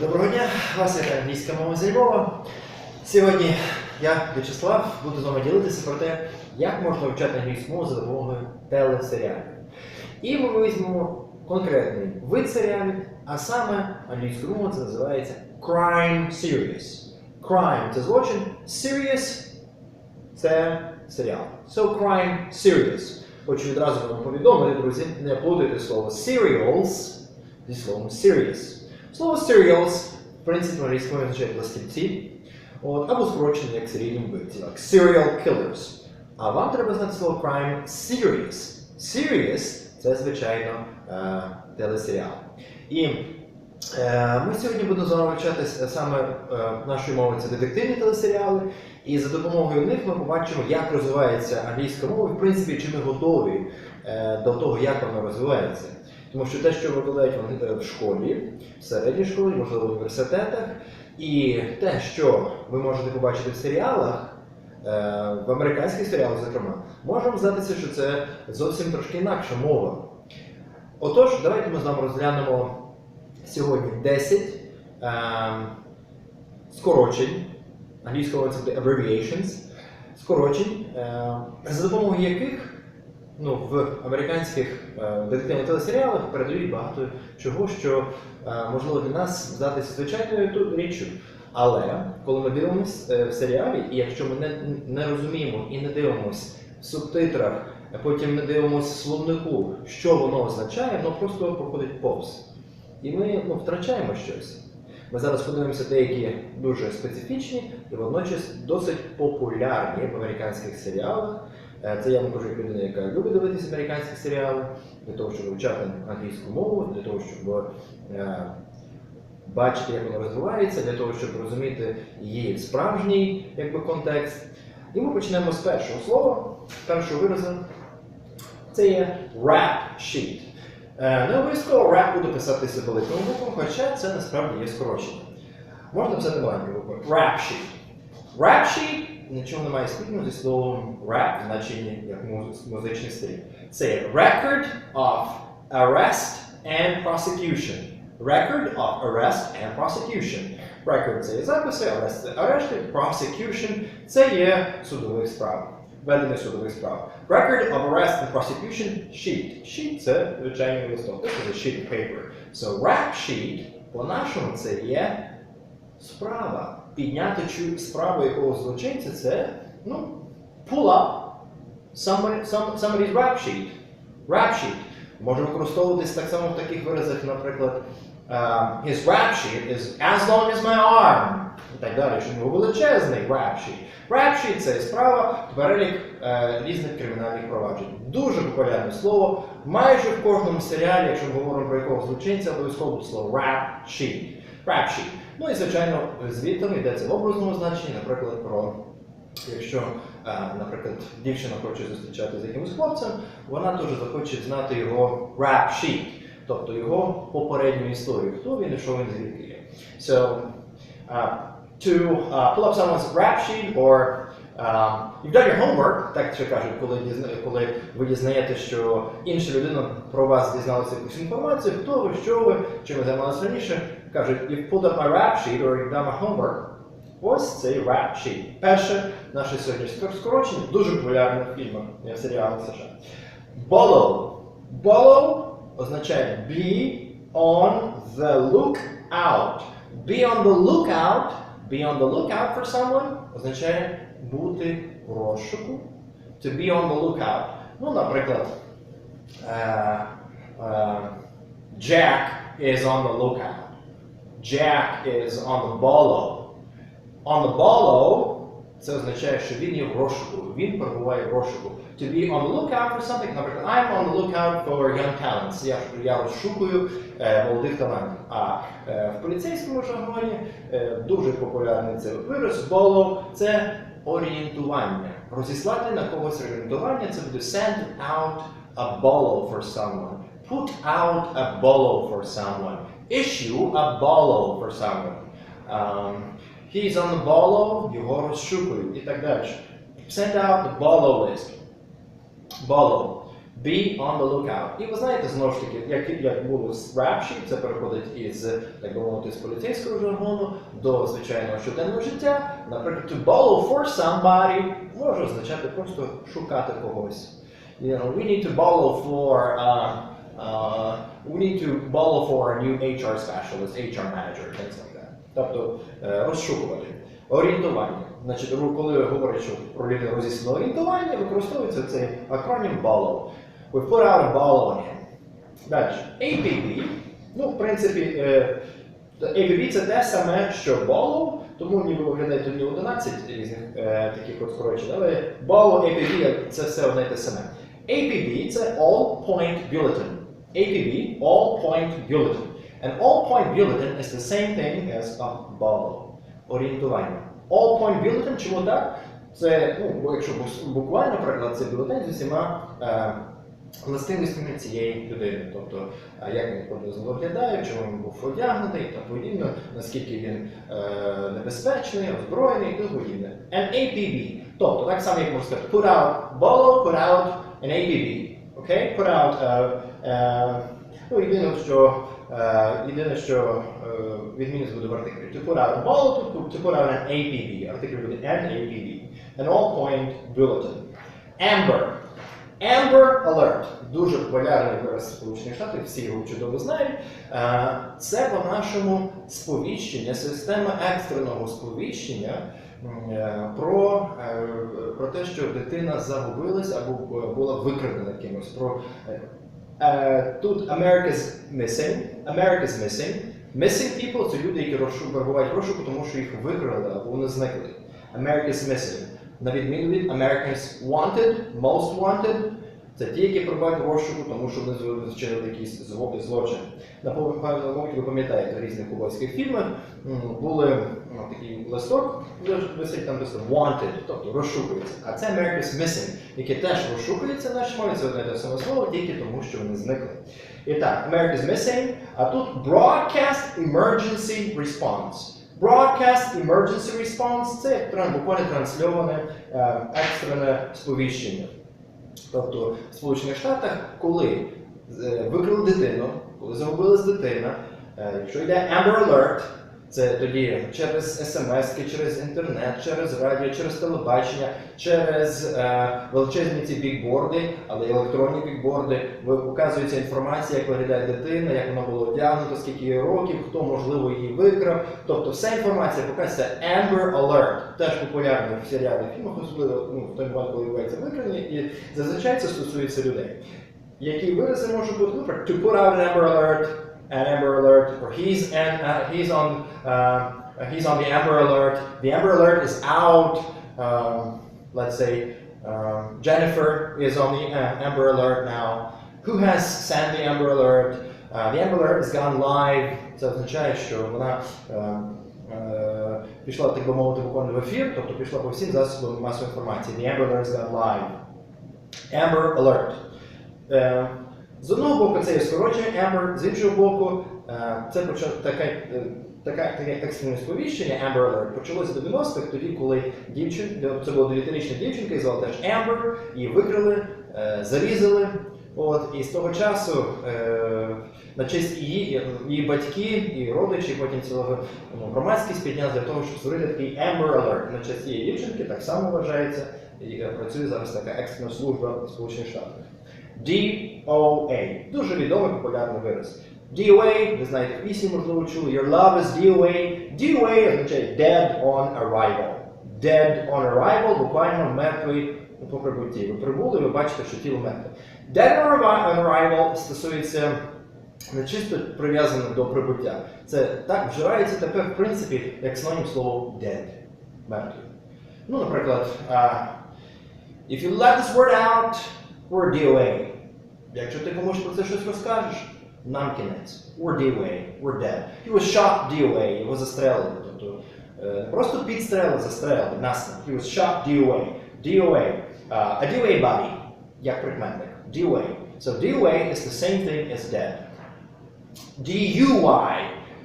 Доброго дня, вас є англійська мова з Львова. Сьогодні я, В'ячеслав, буду з вами ділитися про те, як можна вивчати англійську мову за допомогою телесеріалів. І ми візьмемо конкретний вид серіалів, а саме англійською мовою це називається Crime Series. Crime це злочин, Serious це серіал. So Crime Series. Хочу відразу вам повідомити, друзі, не плутайте слово serials зі словом serious. Слово serials, в принципі, англійською означає пластівці, от, або скорочено як серійні вбивці, як serial killers. А вам треба знати слово crime serious. Serious це, звичайно, е, телесеріал. І е, ми сьогодні будемо з вами вивчати саме е, нашою мовою це детективні телесеріали. І за допомогою них ми побачимо, як розвивається англійська мова, в принципі, чи ми готові до того, як вона розвивається. Тому що те, що викладають вони, в школі, в середній школі, можливо, в університетах, і те, що ви можете побачити в серіалах, е, в американських серіалах, зокрема, може вам здатися, що це зовсім трошки інакша мова. Отож, давайте ми з вами розглянемо сьогодні 10 е, скорочень, англійською це буде abbreviations, скорочень, е, за допомогою яких ну, в американських е, детективних телесеріалах передають багато чого, що е, можливо для нас здатися звичайною річчю. Але коли ми дивимося е, в серіалі, і якщо ми не, не розуміємо і не дивимося в субтитрах, а потім не дивимося в словнику, що воно означає, воно просто проходить повз. І ми ну, втрачаємо щось. Ми зараз подивимося деякі дуже специфічні і водночас досить популярні в американських серіалах. Е, Це я вам кажу як людина, яка любить дивитися американські серіали, для того, щоб вивчати англійську мову, для того, щоб е, бачити, як вона розвивається, для того, щоб розуміти її справжній якби, контекст. І ми почнемо з першого слова, першого виразу. Це є rap sheet. Е, Не обов'язково rap буде писатися великою буквою, хоча це насправді є скорочення. Можна писати маленькою буквою. Rap sheet. Rap sheet нічого не має спільного зі словом rap в значенні як муз- музичний стиль. Це є record of arrest and prosecution. Record of arrest and prosecution. Record це є записи, arrest це арешти, prosecution це є судових справ. Ведення судових справ. Record of arrest and prosecution sheet. Sheet це звичайний листок. This is a sheet of paper. So rap sheet по-нашому це є справа. Підняти справу якогось злочинця це ну, pull up some, somebody's rap sheet. Rap sheet. Може використовуватись так само в таких виразах, наприклад, um, his rap sheet is as long as my arm. І так далі, що нього величезний. Rap sheet – це справа, перелік е, різних кримінальних проваджень. Дуже популярне слово. Майже в кожному серіалі, якщо ми говоримо про якогось злочинця, обов'язково слово rap sheet. Ну і звичайно, звітом йдеться в образному значенні, наприклад, про якщо, е, наприклад, дівчина хоче зустрічати з якимось хлопцем, вона теж захоче знати його rap sheet, тобто його попередню історію, хто він і що він звідки є. So, uh, to uh, pull up someone's rap sheet or done your homework, так що кажуть, коли, коли ви дізнаєте, що інша людина про вас дізналася якусь інформацію, хто ви, що ви, чим ви займалися раніше, кажуть, you've pulled up my rap sheet or you've done my homework. Ось цей rap sheet. Перше наше сьогоднішнє скорочення, дуже популярне в фільмах, е, в серіалах США. Bollow. Bollow означає be on the lookout. Be on the lookout. Be on the lookout for someone означає бути в розшуку. To be on the lookout. Ну, наприклад, е, е, Jack is on the lookout. Jack is on the bollow. On the bollow це означає, що він є в розшуку, він перебуває в розшуку. To be on the lookout for something, наприклад, I'm on the lookout for young talents. Я, я розшукую е, молодих талантів. А е, в поліцейському жаргоні е, дуже популярний цей вираз bollow – це орієнтування. Розіслати на когось орієнтування це буде send out a bollow for someone. Put out a bollow for someone. Issue a bollow for someone. Um, he's on the bollow, його розшукують і так далі. Send out the bollow list. Bollow. Be on the lookout. І ви знаєте, знову ж таки, як, як було з рапші, це переходить із, так би мовити, з поліцейського жаргону до звичайного щоденного життя. Наприклад, to follow for somebody може означати просто шукати когось. You know, we need to follow for uh, uh, we need to follow for a new HR specialist, HR manager, things like that. Тобто е, розшукувати. Орієнтування. Значить, коли говорять, що про людину зі орієнтування, використовується цей акронім BOLO. We put out a ball on. Далі. APB. Ну, в принципі, е, APB це те саме, що BOLO, тому ніби виглядає не 11 різних е, таких от скорочень, але BOLO, APB це все одне те саме. APB це All Point Bulletin. APB, All Point Bulletin. And All Point Bulletin is the same thing as a BOLO. Орієнтування. All Point Bulletin, чому так? Це, ну, якщо буквально переклад, це бюлетень з усіма е, властивостями цієї людини. Тобто, як він приблизно виглядає, чому він був одягнутий і тому подібне, наскільки він е, небезпечний, озброєний і подібне. And APB. Тобто, так само, як можна сказати, put out bolo, put out an APB. Окей? Put out, е, е, ну, єдине, що Е, єдине, що е, відмінність буде в артиклі. To put out a ball, to, to put out an APB. Артикль буде an APB. An all-point bulletin. Amber. Amber Alert. Дуже популярний вираз Сполучених Штатів, всі його чудово знають. Е, Це по-нашому сповіщення, система екстреного сповіщення е, про, е, про те, що дитина загубилась або була викрадена кимось. Про Тут America's missing. America's missing. Missing people це люди, які перебувають розшуку, тому що їх викрали або вони зникли. America's missing. На відміну від Americans wanted, most wanted. Це ті, які перебувають в розшуку, тому що вони вчинили зло- злочин. Напевно, мабуть, ви пам'ятаєте в різних кубойських фільмах були ну, такий листок, висить там просто wanted, тобто розшукується. А це America's missing, яке теж розшукується в мові, це одне те саме слово, тільки тому, що вони зникли. І так, America's missing, а тут broadcast emergency response. Broadcast emergency response це буквально трансльоване е, екстрене сповіщення. Тобто в Сполучених Штатах, коли е, викрили дитину, коли загубилась дитина, е, якщо йде Amber Alert, це тоді через смс, через інтернет, через радіо, через телебачення, через е, величезні ці бікборди, але й електронні бікборди, ви- показується інформація, як виглядає дитина, як вона була одягнута, скільки їй років, хто можливо її викрав. Тобто вся інформація показується Amber Alert, теж популярний в серіалах фільмах, особливо ну, в той момент, коли відбувається викрадення, і зазвичай це стосується людей. Які вирази можуть бути, наприклад, to put out an Amber Alert, an Amber Alert, or he's, an, uh, he's, on, uh, he's on the Amber Alert, the Amber Alert is out, um, let's say um, Jennifer is on the uh, Amber Alert now, who has sent the Amber Alert, uh, the Amber Alert has gone live, це означає, що вона е, е, пішла, так би мовити, буквально в ефір, тобто пішла по всім засобам масової інформації. The Amber Alert has gone live. Amber Alert. З одного боку це є скорочення Amber, з іншого боку, е, це е, таке, таке екстрене сповіщення Amber Alert почалося в 90-х, тоді, коли дівчин, це була 9-річна дівчинка, її звали теж Amber, її викрили, е, зарізали. От, і з того часу на честь її, її батьки і родичі, потім цілого ну, громадськість підняли для того, щоб створити такий Amber Alert. На честь цієї дівчинки так само вважається, і працює зараз така екстрена служба в Сполучених Штатах. DOA. Дуже відомий популярний вираз. DOA, ви знаєте, пісні, можливо, чули. Your love is DOA. DOA означає dead on arrival. Dead on arrival, буквально мертвий по прибутті. Ви прибули, ви бачите, що тіло мертве. Dead on arrival стосується не чисто прив'язано до прибуття. Це так вживається тепер, в принципі, як синонім слово dead. Мертвий. Ну, наприклад, а, if you let this word out, we're DOA. Якщо ти комусь про це щось розкажеш, нам кінець. We're DOA, we're dead. He was shot DOA, його застрелили. Тобто е, не просто підстрелили, застрелили, нас. He was shot DOA. DOA. Uh, a DOA body, як прикметник. DOA. So DOA is the same thing as dead. DUI.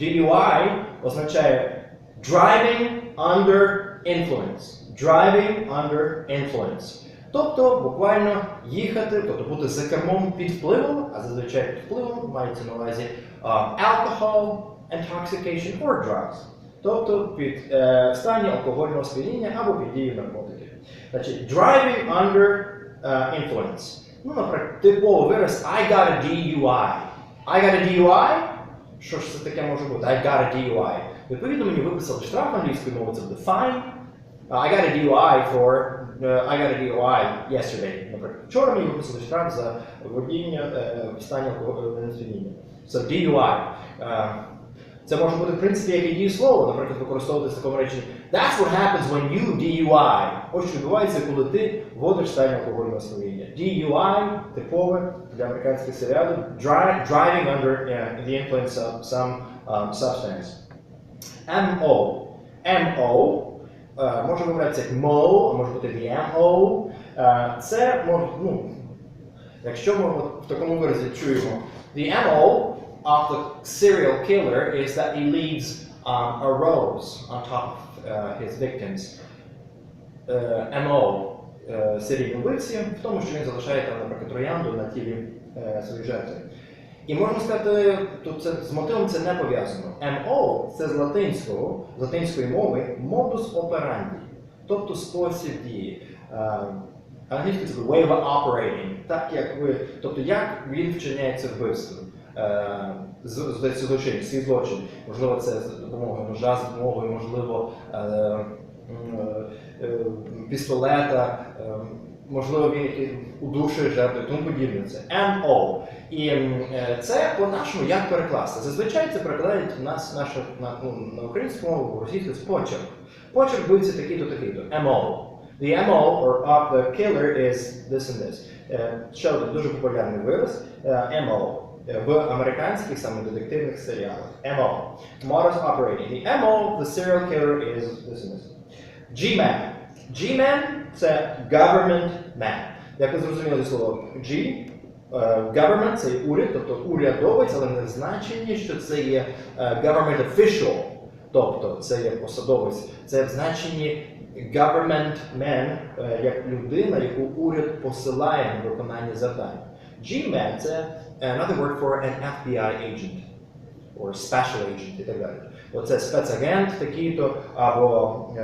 DUI означає driving under influence. Driving under influence. Тобто буквально їхати, тобто бути за кермом під впливом, а зазвичай під впливом мається на увазі alcohol, intoxication or drugs. Тобто під е, стані алкогольного сп'яніння або під дією наркотиків. Значить, driving under е, influence. Ну, наприклад, типовий вираз I got a DUI. I got a DUI? Що ж це таке може бути? I got a DUI. Відповідно, мені виписали штраф англійською мовою, це буде fine. Uh, I got a DUI for uh, I got a DUI yesterday. Наприклад, вчора мені виписали штраф за водіння е, в стані алкогольного сп'яніння. So DUI. Е, це може бути в принципі як і дієслово, наприклад, використовувати в такому реченні. That's what happens when you DUI. Ось що відбувається, коли ти вводиш стан алкогольного сп'яніння. DUI типове для американських серіалів dri- driving under uh, the influence of some um, substance. MO. MO е, може вимовлятися як MO, а може бути VMO. Е, Це може, ну, якщо ми в такому виразі чуємо The MO of the serial killer is that he leaves um, a rose on top of uh, his victims. Е, MO е, серійного вбивці в тому, що він залишає там, наприклад, троянду на тілі е, своєї жертви. І можна сказати, тут це з мотивом це не пов'язано. MO це з латинського, з латинської мови modus operandi, тобто спосіб дії. Е, Англійською це way of operating, так як ви, тобто як він вчиняє це вбивство. Е, з- з- злочин, свій злочин. Можливо, це за допомогою ножа, за допомогою, можливо, е, пістолета, е, можливо, він який удушує жертву тому подібне. Це MO. І е, це по-нашому як перекласти. Зазвичай це перекладають нас наша, на, ну, на українську мову, російську це почерк. Почерк бився такий-то, такий-то. MO. The MO or of the killer is this and this. Е, Ще один дуже популярний вираз е, MO в американських саме детективних серіалах. MO. Modus operating. The MO of the serial killer is this and this. G-man. G-man – це government man. Як ви зрозуміли слово G, е, government – це уряд, тобто урядовець, але не в значенні, що це є е, government official, тобто це є посадовець, це в значенні government man, е, як людина, яку уряд посилає на виконання завдань. G-man – це another word for an FBI agent or special agent і так далі. Оце спецагент такий-то, або е,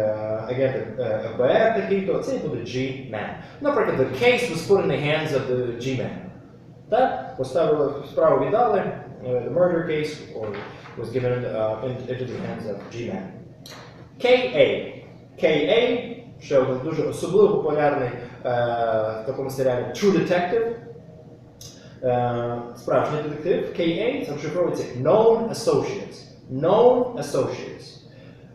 агент е, ФБР такий-то, це буде G-man. Наприклад, the case was put in the hands of the G-man. Так, поставили справу віддали, е, the murder case or was given into the hands of G-man. KA. KA, ще один дуже особливо популярний в такому серіалі True Detective. Е, справжній детектив. KA це розшифровується як Known Associates. Known Associates.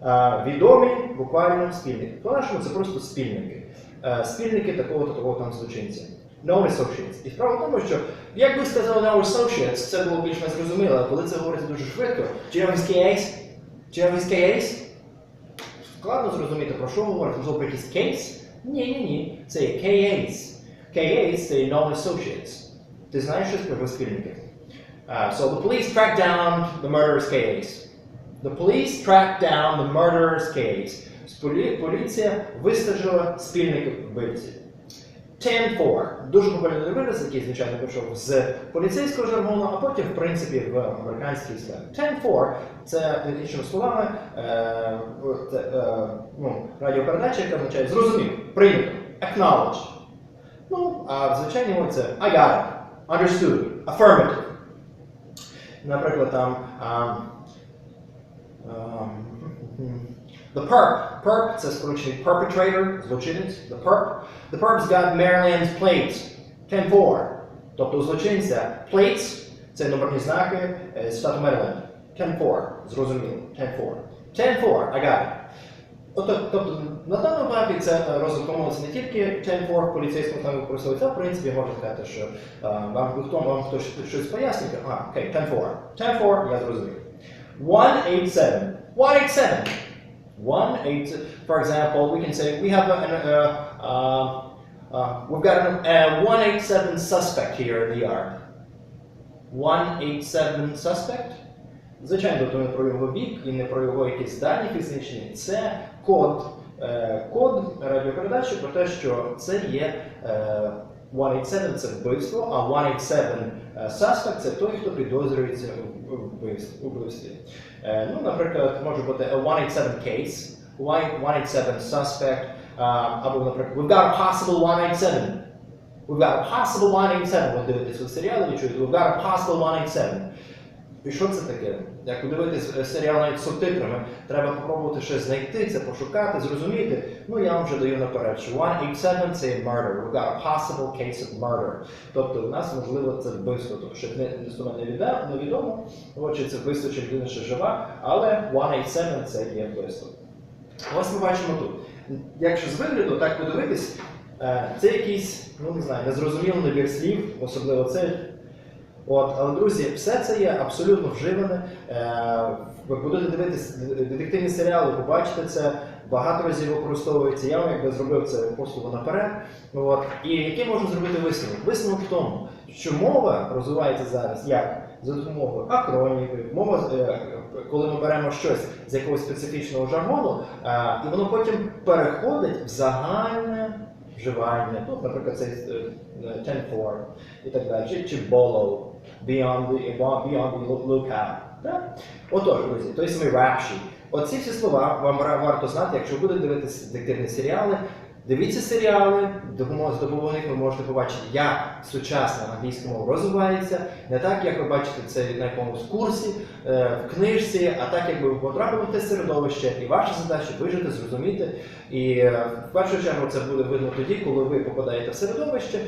Е, відомі буквально спільники. По-нашому це просто спільники. Е, спільники такого-то такого там злочинця. Known Associates. І справа в тому, що як би сказали Known Associates, це було більш не зрозуміло, але коли це говориться дуже швидко, KAs? Do you know his KAs? Складно зрозуміти, про що говорить, можливо, про якийсь кейс? Ні, ні, ні. Це є KAs. KAs це known associates. Ти знаєш щось про спільники? Uh, so the police tracked down the murderer's KAs. The police tracked down the murderer's. Полі- Поліція вистежила спільників вбивці. 10-4. Дуже популярний вираз, який, звичайно, пішов з поліцейського жаргону, а потім, в принципі, в американський сленг. 10-4 це, іншими словами, е, це, е, ну, радіопередача, яка означає зрозумів, прийнято, acknowledged. Ну, а в звичайній мові це I got it, understood, affirmative. Наприклад, там ам, ам, The perp. Perp це скорочений perpetrator, злочинець. The perp. The perp's got Maryland's plates. 10-4. Тобто у злочинця plates це номерні знаки е, з штату Мериленд. 10-4. Зрозуміло. 10-4. 10-4. I got it. Ото- Тобто на даному етапі це е, розвиток мови це не тільки 10-4 в поліцейському саме використовується, а в принципі можна сказати, що е, вам хто вам хтось щось пояснює, а, окей, 10-4. 10-4, я зрозумів. 187. 187. 187. For example, we can say we have an, uh, uh, uh, we've got an, a 187 suspect here in the yard. 187 suspect. Звичайно, то не про його вік і не про його якісь дані фізичні. Це код е, код радіопередачі про те, що це є е, 187 це вбивство, а 187 е, suspect це той, хто підозрюється у вбивстві. Е, ну, наприклад, може бути a 187 case, 187 suspect, або, наприклад, we've got a possible 187. We've got a possible 187. Ви дивитесь у серіалі, ви чуєте, we've got a possible 187. І що це таке? Як подивитись е, серіал навіть з субтитрами, треба попробувати щось знайти, це пошукати, зрозуміти. Ну я вам вже даю наперед, що 187 це murder. We've got a possible case of murder. Тобто у нас можливо це вбивство, тобто що не невідомо, чи це вбивство, чи людина ще жива, але 187 це є вбивство. Ось ми бачимо тут. Якщо з вигляду так подивитись, е, це якийсь, ну не знаю, незрозумілий набір слів, особливо це. От, але друзі, все це є абсолютно вживане. Е, Ви будете дивитись детективні серіали, побачите це, багато разів використовується. Я вам якби зробив це послугу наперед. От. І який можна зробити висновок? Висновок в тому, що мова розвивається зараз як за допомогою акронімів, мова, е, коли ми беремо щось з якогось специфічного жаргону, е, і воно потім переходить в загальне вживання. Тут, наприклад, цей е, 10-4 і так далі, чи, чи bolo, beyond the, beyond the lookout. Так? Отож, друзі, той самий рапші. Оці всі слова вам варто знати, якщо будете дивитися детективні серіали. Дивіться серіали, з допомогою ви можете побачити, як сучасна англійська мова розвивається, не так, як ви бачите це на якомусь курсі, е, в книжці, а так, якби ви потрапили в те середовище, і ваша задача вижити, зрозуміти. І е, в першу чергу це буде видно тоді, коли ви попадаєте в середовище,